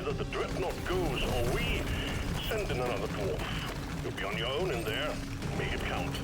Either the dreadnought goes or we send in another dwarf. You'll be on your own in there. Make it count.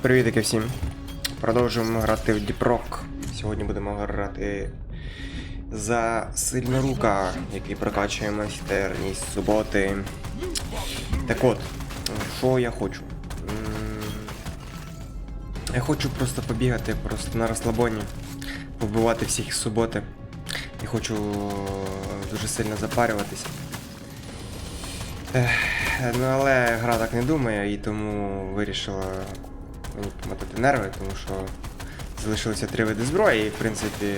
Привітики всім. Продовжуємо грати в Діпрок. Сьогодні будемо грати за сильнорука, який прокачує майстерність суботи. Так от, що я хочу? Я хочу просто побігати просто на розслабоні, побивати всіх з суботи. І хочу е, дуже сильно запарюватися. Ну але гра так не думає, і тому вирішила мені помотати нерви, тому що залишилося три види зброї, і в принципі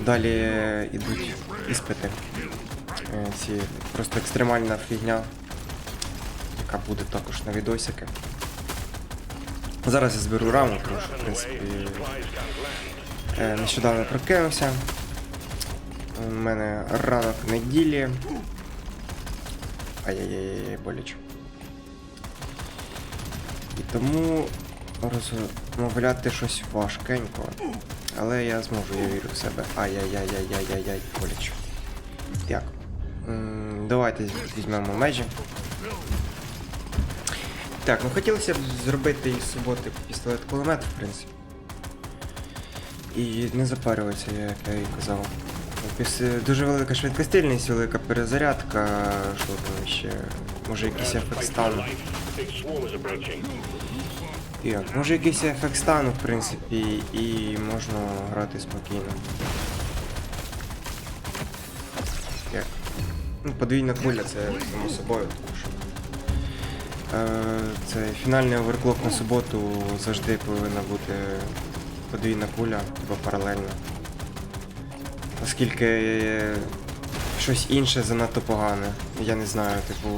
далі йдуть іспити. Е, Ці просто екстремальна фігня, яка буде також на відосики. Зараз я зберу раму, тому що, в принципі, е, нещодавно прокинувся. У мене ранок неділі. Ай-яй-яй, боляче. І тому розмовляти щось важкенько. Але я зможу, я вірю в себе. Ай-яй-яй-яй-яй-яй-яй, боляче. Так. Давайте візьмемо межі. Так, ну хотілося б зробити із суботи пістолет кулемет, в принципі. І не запарюватися, як я і казав. Піс- Дуже велика швидкостильність, велика перезарядка, що там ще. Може якийсь ефект стану. Так, може якийсь ефект стану, в принципі, і можна грати спокійно. Так. Ну, подвійна куля, це само собою, тому що. Е, це фінальний оверклок на суботу завжди повинна бути подвійна куля, або паралельно. Оскільки щось інше занадто погане. Я не знаю, типу,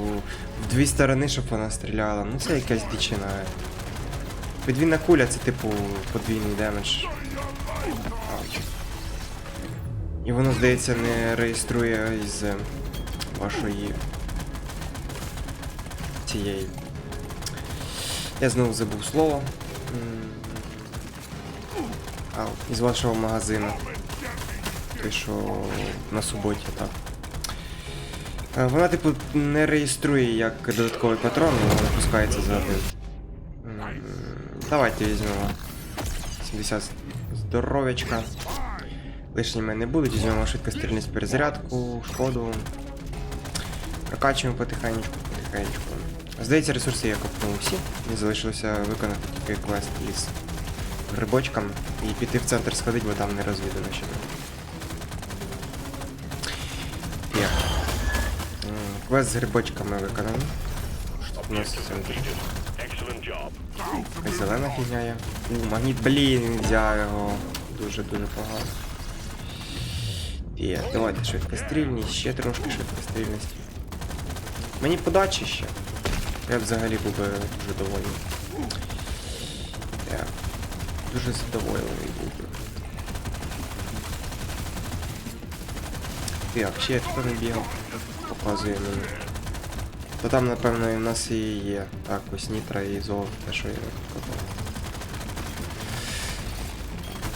в дві сторони, щоб вона стріляла. Ну це якась дичина. Подвійна куля це типу подвійний демедж. І воно, здається, не реєструє із вашої цієї. Я знову забув слово. Ау, із вашого магазину. Той, що на суботі, так. Е, Вона, типу, не реєструє як додатковий патрон, але пускається за один. Давайте візьмемо 70 здоров'ячка. Лишніми не будуть, візьмемо швидкострільність перезарядку, шкоду. Прокачуємо потихеньку, потихеньку. Здається, ресурси я копнув всі. Мені залишилося виконати тільки квест із грибочком і піти в центр сходити, бо там не розвідано ще. Є. Квест з грибочками виконано. У нас? Якась зелена фігня є. У, магніт, блін, взяв його. Дуже-дуже погано. Є, давайте швидкострільність, ще трошки швидкострільності. Мені подачі ще. Я взагалі був би дуже довольний. Я дуже задоволений був. Так, ще бігав, показує мені. То там, напевно, і в нас і є. Так, ось нітра і золото, що я казав.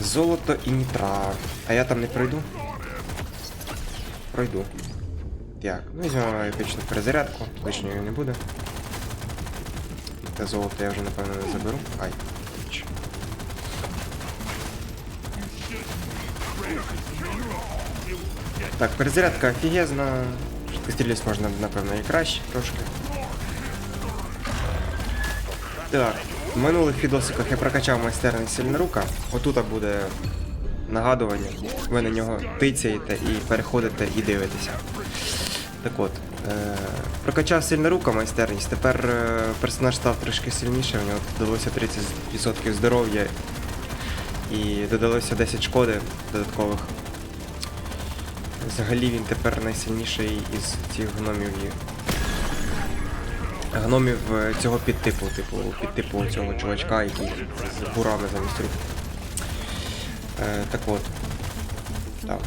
Золото і нітра. А я там не пройду? Пройду. Так, ну візьмемо епічну перезарядку, лишньої не буде. Те золото я вже напевно не заберу. Ай. Так, перезарядка офігезна. Швидкострільність можна, напевно, і краще трошки. Так, в минулих відосиках я прокачав майстерність сильнорука. Отут буде нагадування. Ви на нього тицяєте і переходите і дивитеся. Так от, е- прокачав сильнорука майстерність, тепер е- персонаж став трошки сильніше, у нього додалося 30% здоров'я і додалося 10 шкоди додаткових. Взагалі він тепер найсильніший із цих гномів. є. Гномів е, цього підтипу, типу, підтипу цього чувачка, який з бурами замість рук. Е, так от. Так.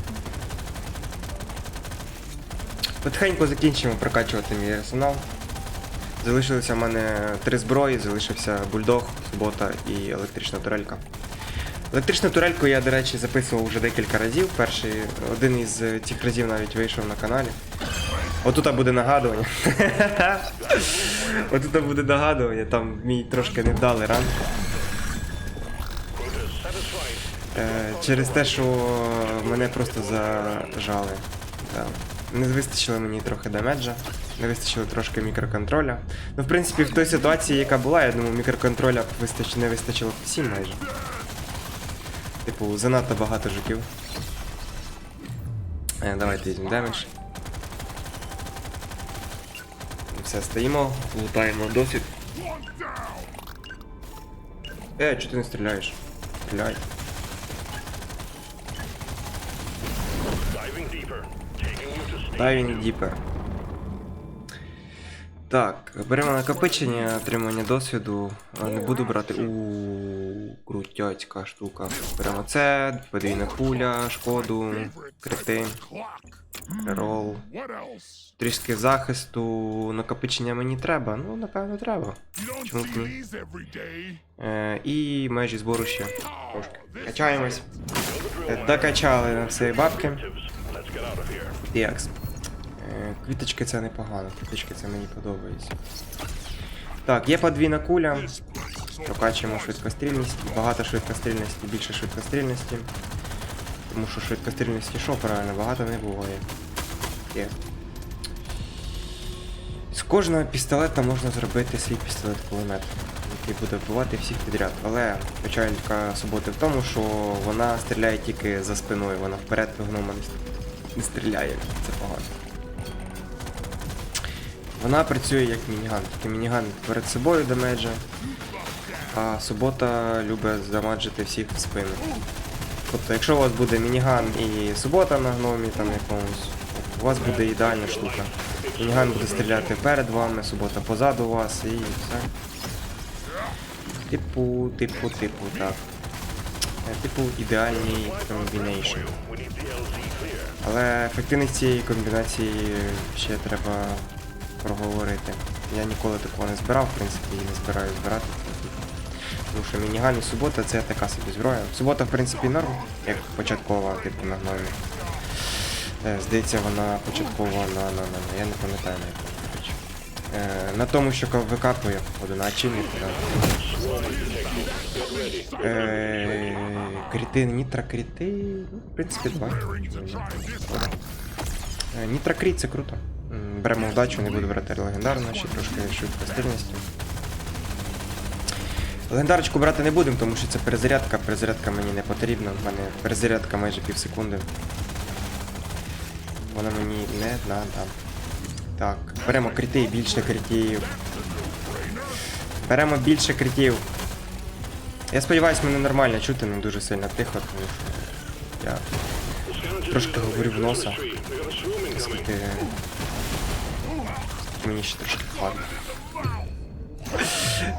Потихеньку закінчимо прокачувати мій арсенал. Залишилося в мене три зброї, залишився бульдог, субота і електрична турелька. Електричну турельку я, до речі, записував вже декілька разів. Перший, один із цих разів навіть вийшов на каналі. Отут буде нагадування. Отут буде нагадування, там мій трошки невдалий ран. Quota. Е, через те, що мене просто зажали. Не вистачило мені трохи демеджа, не вистачило трошки мікроконтроля. Ну, в принципі, в той ситуації, яка була, я думаю, мікроконтроля не вистачило всім майже. Типу, занадто багато жуків. Е, давайте візьмемо демедж. Все, стоїмо, лутаємо досвід. Е, чого ти не стріляєш? Стріляй. Diving deeper. Так, беремо накопичення, отримання досвіду. Не буду брати. У крутяцька штука. Беремо це, подвійна пуля, шкоду, крити, рол. Трішки захисту, накопичення мені треба. Ну, напевно, треба. Чому ні? Е, і межі збору ще. Трошки. Качаємось. Е, Докачали на всі бабки. objectives. Квіточки це непогано, квіточки це мені подобається. Так, є подвійна куля. Прокачуємо швидкострільність, багато швидкострільності, більше швидкострільності. Тому що швидкострільності що правильно, багато не буває. Є. З кожного пістолета можна зробити свій пістолет-кулемет, який буде вбивати всіх підряд. Але печалька суботи в тому, що вона стріляє тільки за спиною, вона вперед в гнома не ст- не стріляє. Це погано. Вона працює як мініган, тільки мініган перед собою демеджа, а субота любить замаджити всіх в спину. Тобто, якщо у вас буде мініган і субота на гномі там якомусь, у вас буде ідеальна штука. Мініган буде стріляти перед вами, субота позаду вас і все. Типу, типу, типу, так. Е, Типу ідеальний комбінейшн. Але ефективність цієї комбінації ще треба проговорити. Я ніколи такого не збирав, в принципі, і не збираю збирати. Тому що мініган субота це така собі зброя. Субота, в принципі, норм, як початкова, типу на гномі. Е, Здається, вона початкова на, на, на, на я не пам'ятаю на речі. Е, на тому, що ка- викапує одна чинник. Да. Е, кріти, нітрокріти. Ну, в принципі, два. Е, Нітрокріт це круто. Беремо вдачу, не буду брати легендарну, ще трошки швидкострільності. Легендарочку брати не будемо, тому що це перезарядка. Перезарядка мені не потрібна. В мене перезарядка майже пів секунди. Вона мені не надо. Так, беремо кріти, більше критів. Беремо більше критів. Я сподіваюсь, мене нормально чути, не дуже сильно тихо, тому що я трошки говорю в носа. We мені ще трошки хватить.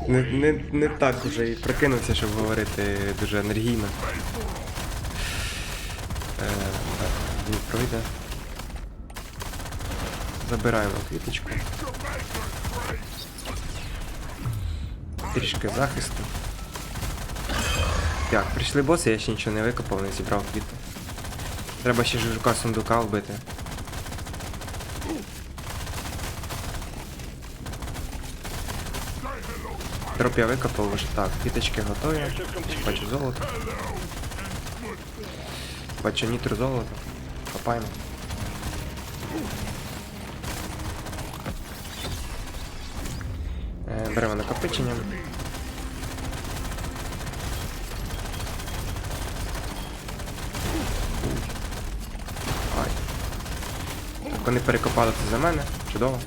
Не, не, не так вже і прикинувся, щоб говорити дуже енергійно. Е, так, він пройде. Забираємо квіточку. Трішки захисту. Так, прийшли боси, я ще нічого не викопав, не зібрав квіти. Треба ще жужука сундука вбити. Дроп я викопав вже так, квіточки готові. Бачу золото. Бачу нітру золото. Копаємо. Е, Беремо накопичення. Ай. Так, вони перекопали це за мене. Чудово.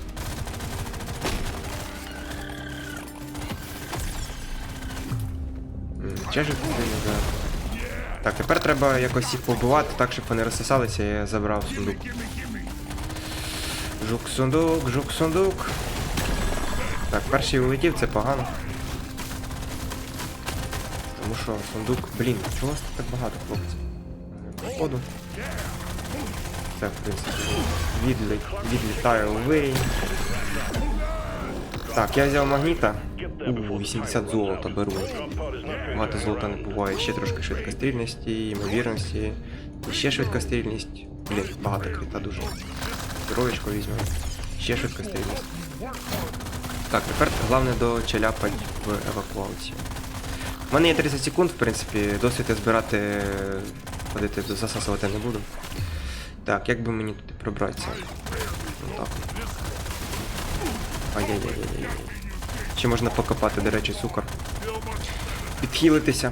М, Чеж за. Так, тепер треба якось їх побивати так, щоб вони розсосалися, я забрав сундук. Жук сундук, жук сундук. Так, перший улетів, це погано. Тому що сундук. Блін, чого вас так багато, хлопці? Походу. Це, в принципі, відлі... відлітає у. Так, я взяв магніта. У, 80 золота беру. Багато золота не буває. Ще трошки швидкострільності, ймовірності. І ще швидкострільність. Блін, багато крита дуже. Здоровечко візьмемо. Ще швидкострільність. Так, тепер головне дочеляпать в евакуацію. У мене є 30 секунд, в принципі, досвід я збирати, ходити засасувати не буду. Так, як би мені туди пробратися? Отак. Ай-яй-яй-яй-яй. Ще можна покопати, до речі, цукор. Підхилитися.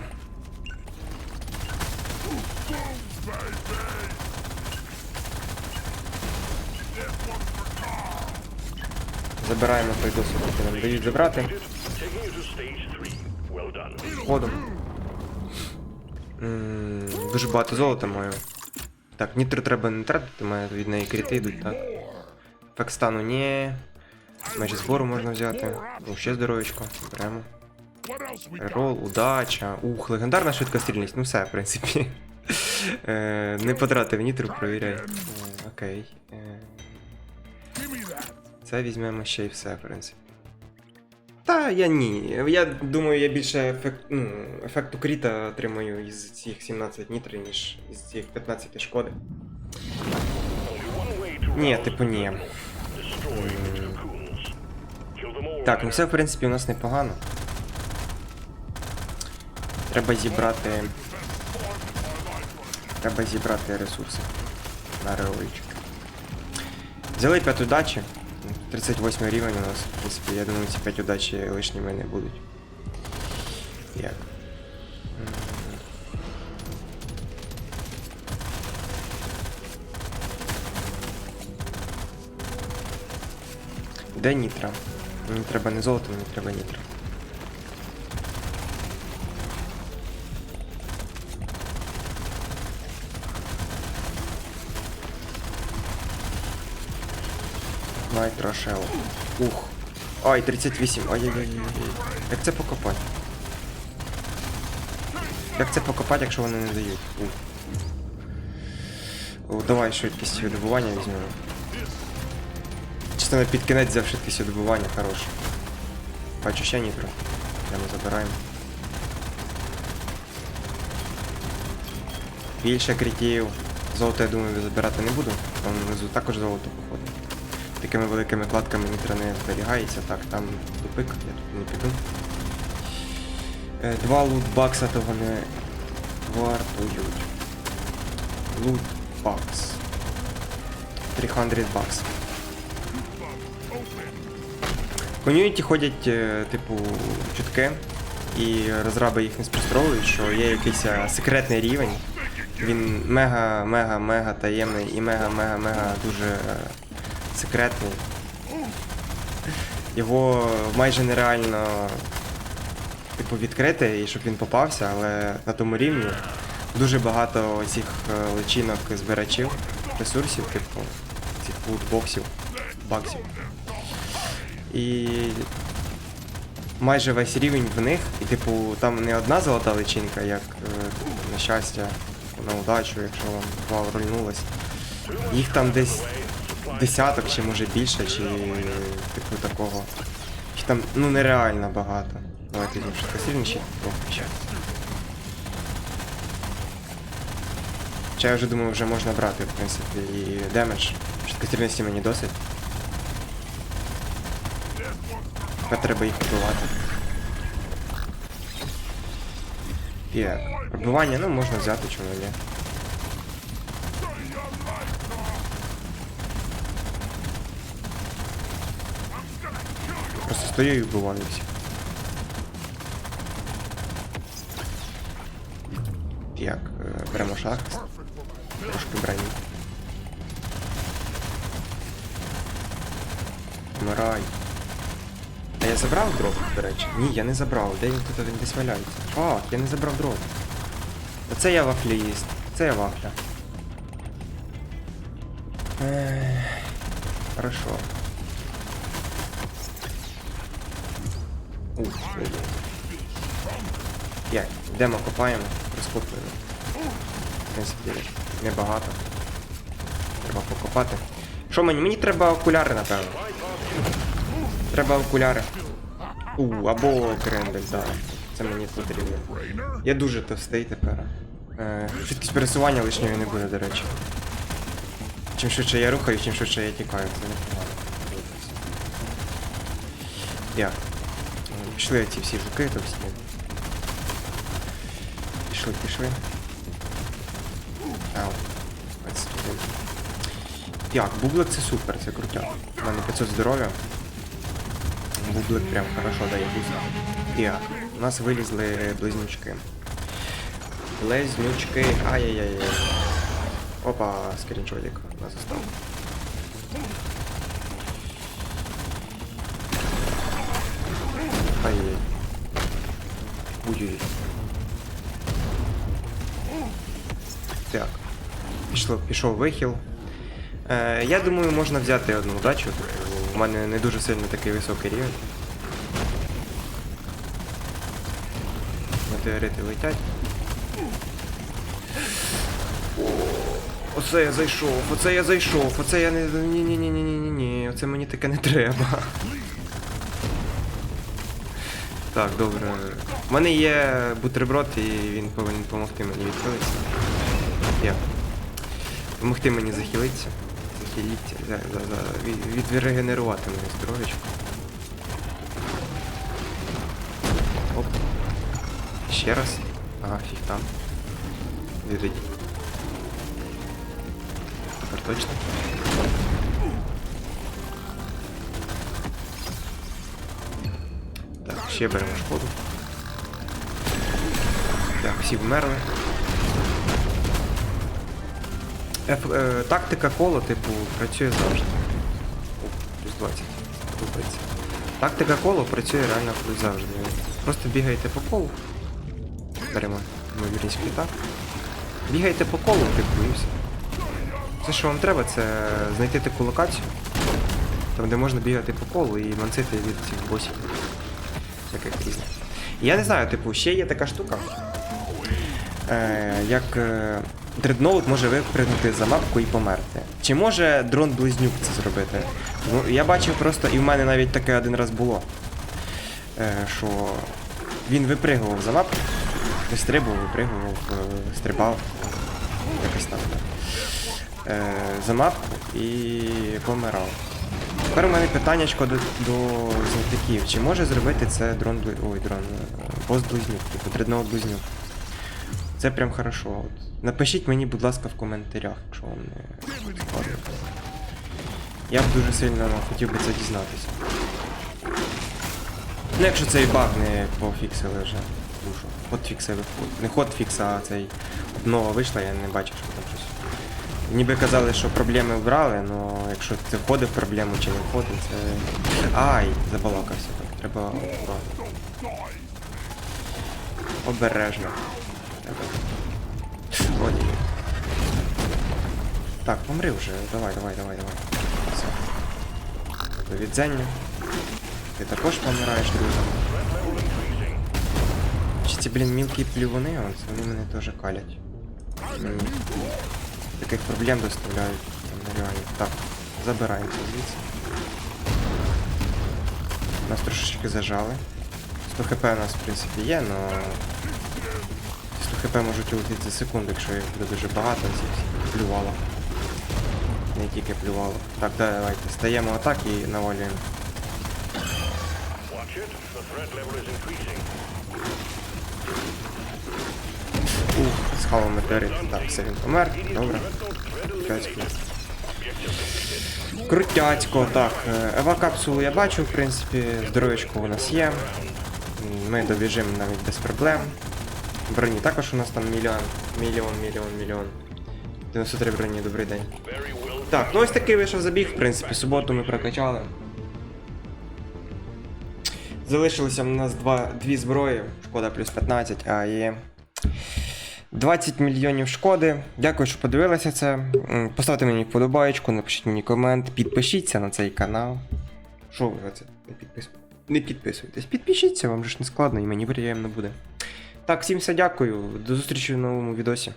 Забираємо той досвід, який нам дають забрати. Ходом. Дуже багато золота маю. Так, нітро треба не тратити, має від неї кріти йдуть, так. Ефект стану ні. Межі збору можна взяти. Ну, ще здоровечко. Беремо. Рол, удача. Ух, легендарна швидкострільність. Ну все, в принципі. Е, Не потратив нітро, провіряй. Окей. Е. Це візьмемо ще й все, в принципі. Та я ні. Я думаю, я більше ефект, ну, ефекту кріта отримаю із цих 17 нітри, ніж із цих 15 шкоди. Ні, типу ні. Так, ну все в принципі у нас непогано. Треба зібрати. Треба зібрати ресурси на реолички. Взяли 5 удачі. 38 рівень у нас, в принципі, я думаю, ці 5 удачі лишніми не будуть. Як? Де нітра? Мені треба не золото, мені треба нітра. Найтро Шел. Ух. Ай, 38. Ай-яй-яй-яй. Як це покопати? Як це покопати, якщо вони не дають? Ух. Давай швидкість добування візьмемо. Чисто на під взяв швидкість добування, хорош. Бачу ще нітро. Прямо забираємо. Більше критів. Золото, я думаю, забирати не буду. Там внизу також золото походить. Такими великими кладками нітро не зберігається. Так, там тупик, я тут не піду. Е, Два лутбакса того не вартують. Лутбакс. 300 бакс. Ком'юніті ходять, е, типу, чутки, і розраби їх не спростовують, що є якийсь е, секретний рівень. Він мега-мега-мега таємний і мега-мега-мега дуже е, секретний. Його майже нереально типу, відкрити і щоб він попався, але на тому рівні дуже багато цих личинок збирачів, ресурсів, типу, цих лутбоксів, баксів. І майже весь рівень в них, і типу там не одна золота личинка, як е, на щастя, на удачу, якщо вам вау рольнулось. Їх там десь десяток чи може більше, чи типу такого. Їх там ну нереально багато. Давайте швидкосильніші. О, ще. Хоча я вже думаю, вже можна брати, в принципі, і демедж. Швидкострільності мені досить. Тепер треба їх вбивати. Так, пробивання, ну можна взяти, чому ні. Просто стою і вбиваю всіх. Так, е, беремо шахт. Трошки броні. Вмирай. Я забрав дроп, до речі? Ні, я не забрав. Де він тут він десь валяється? Фак, я не забрав дроп. Оце я вафліїст. Це я вафля. Ех, Хорошо. Ух. П'ять. Йдемо, копаємо, розкопуємо. В принципі, небагато. Треба покопати. Що мені? Мені треба окуляри, напевно. Треба окуляри. У, або крендель, так. Це мені потрібно. Я дуже товстий тепер. Е, швидкість пересування лишньої не буде, до речі. Чим швидше я рухаю, чим швидше я тікаю, це непогано. Я. Пішли ці всі жуки товсті. Пішли, пішли. Ау. Так, бублик це супер, це крутяк. У мене 500 здоров'я. Бублик прям хорошо дає буста. Так, у нас вилізли близнючки. Близнючки. Ай-яй-яй. Опа, скріншотик у нас остав. Ай-яй. Ой-ой. Так. Пішло, пішов вихил. Е, я думаю, можна взяти одну удачу. У мене не дуже сильно такий високий рівень. Метеорити летять. Оце я зайшов, оце я зайшов, оце я не. Ні, ні, ні, ні, ні, ні, ні, оце мені таке не треба. Так, добре. У мене є бутерброд і він повинен допомогти мені відхилитися. Я. Помогти мені захилитися. Захиліться. За, за, за, від, відрегенерувати моє здоров'ячко. Оп. Ще раз. Ага, фіг там. Відійдіть. Тепер точно. Так, ще беремо шкоду. Так, всі вмерли. Еф, е, тактика коло, типу, працює завжди. О, плюс 20. Подобається. Тактика коло працює реально завжди. Просто бігаєте по колу. Беремо ймовірність так. Бігаєте по колу, типу, і все. Все, що вам треба, це знайти таку локацію, там, де можна бігати по колу і мансити від цих босів. Таких різних. Я не знаю, типу, ще є така штука. Е, як е, дредноут може випрыгнути за мапку і померти. Чи може дрон-близнюк це зробити? Ну, я бачив просто, і в мене навіть таке один раз було. Е, що він випригував за мапку, вистрибував, випригував, е, стрибав. Якось так. Е, за мапку і помирав. Тепер у мене питаннячко до, до знатоків. Чи може зробити це дрон бли... Ой, дрон. е, Бос близнюк, типу дредного близнюк. Це прям хорошо. От. Напишіть мені, будь ласка, в коментарях, якщо вам не складно. Я б дуже сильно хотів би це дізнатися. Ну, якщо цей баг не пофіксили вже. Душу. Хотфіксили. Не хотфікс, а цей обнова вийшла, я не бачив, що там щось. Ніби казали, що проблеми вбрали, але якщо це входить в проблему чи не входить, це. Ай, забалакався так. Треба. Обережно. Треба. Ой. Так, помри вже. Давай, давай, давай, давай. Все. До відзення. Ти також помираєш, друже. Чи ці, блін, мілкі плювуни, от, вони мене теж калять. Мені таких проблем доставляють там нереально. Так, забираємося звідси. Нас трошечки зажали. 100 хп у нас в принципі є, но 100 хп можуть улетіти за секунду, якщо їх буде дуже багато, всі плювало. Не тільки плювало. Так, давайте стаємо атак і навалюємо. Ух, схавав метеорит. Так, все він помер. Добре. Крутяцько. Крутяцько, так. е, Ева капсулу я бачу, в принципі, здоров'ячко у нас є. Ми добіжимо навіть без проблем. Броні також у нас там мільйон, мільйон, мільйон, мільйон. 93 броні, добрий день. Так, ну ось такий вийшов забіг, в принципі, суботу ми прокачали. Залишилося в нас два, дві зброї, шкода плюс 15, а є 20 мільйонів шкоди. Дякую, що подивилися це. Поставте мені вподобаєчку, напишіть мені комент, підпишіться на цей канал. Що ви це не підписуєте? Не підписуйтесь, підпишіться, вам же ж не складно і мені приємно буде. Так, всім все дякую. До зустрічі в новому відосі.